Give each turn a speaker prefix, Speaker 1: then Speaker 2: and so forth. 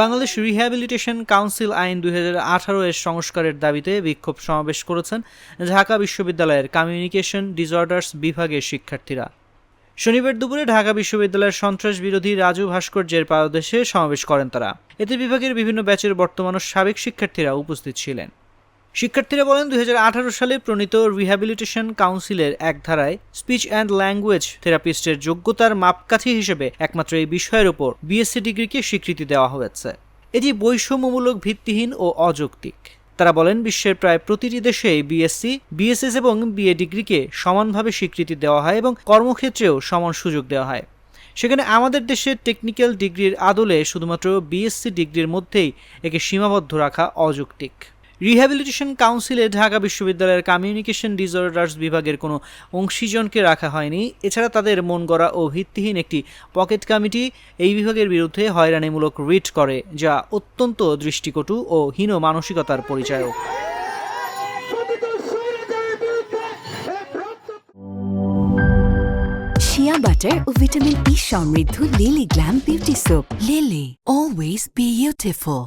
Speaker 1: Bangladesh rehabilitation council আইন দুই হাজার আঠারো এর সংস্কারের দাবিতে বিক্ষোভ সমাবেশ করেছেন ঢাকা বিশ্ববিদ্যালয়ের কমিউনিকেশন ডিসঅর্ডার্স বিভাগের শিক্ষার্থীরা। শনিবার দুপুরে ঢাকা বিশ্ববিদ্যালয়ের সন্ত্রাস বিরোধী রাজু ভাস্কর্যের পাদদেশে সমাবেশ করেন তারা। এতে বিভাগের বিভিন্ন ব্যাচের বর্তমান সাবেক শিক্ষার্থীরা উপস্থিত ছিলেন। শিক্ষার্থীরা বলেন, দুই হাজার আঠারো সালে প্রণীত রিহ্যাবিলিটেশন কাউন্সিলের এক ধারায় স্পিচ অ্যান্ড ল্যাঙ্গুয়েজ থেরাপিস্টের যোগ্যতার মাপকাঠি হিসেবে একমাত্র এই বিষয়ের উপর বিএসসি ডিগ্রিকে স্বীকৃতি দেওয়া হয়েছে। এটি বৈষম্যমূলক ভিত্তিহীন ও অযৌক্তিক। তারা বলেন, বিশ্বের প্রায় প্রতিটি দেশেই বিএসসি বিএসএস এবং বিএ ডিগ্রিকে সমানভাবে স্বীকৃতি দেওয়া হয় এবং কর্মক্ষেত্রেও সমান সুযোগ দেওয়া হয়। সেখানে আমাদের দেশের টেকনিক্যাল ডিগ্রির আদলে শুধুমাত্র বিএসসি ডিগ্রির মধ্যেই একে সীমাবদ্ধ রাখা অযৌক্তিক। রিহ্যাবিলিটেশন কাউন্সিলে ঢাকা বিশ্ববিদ্যালয়ের কমিউনিকেশন ডিসঅর্ডার্স বিভাগের কোনো অংশীজনকে রাখা হয়নি। এছাড়া তাদের মন গড়া ও ভিত্তিহীন একটি পকেট কমিটি এই বিভাগের বিরুদ্ধে হয়রানিমূলক রিট করে, যা অত্যন্ত দৃষ্টিকটু ও হীন মানসিকতার পরিচায়ক।
Speaker 2: শিয়া বাটার ও ভিটামিন ই সমৃদ্ধ Lily glam beauty soap Lily always beautiful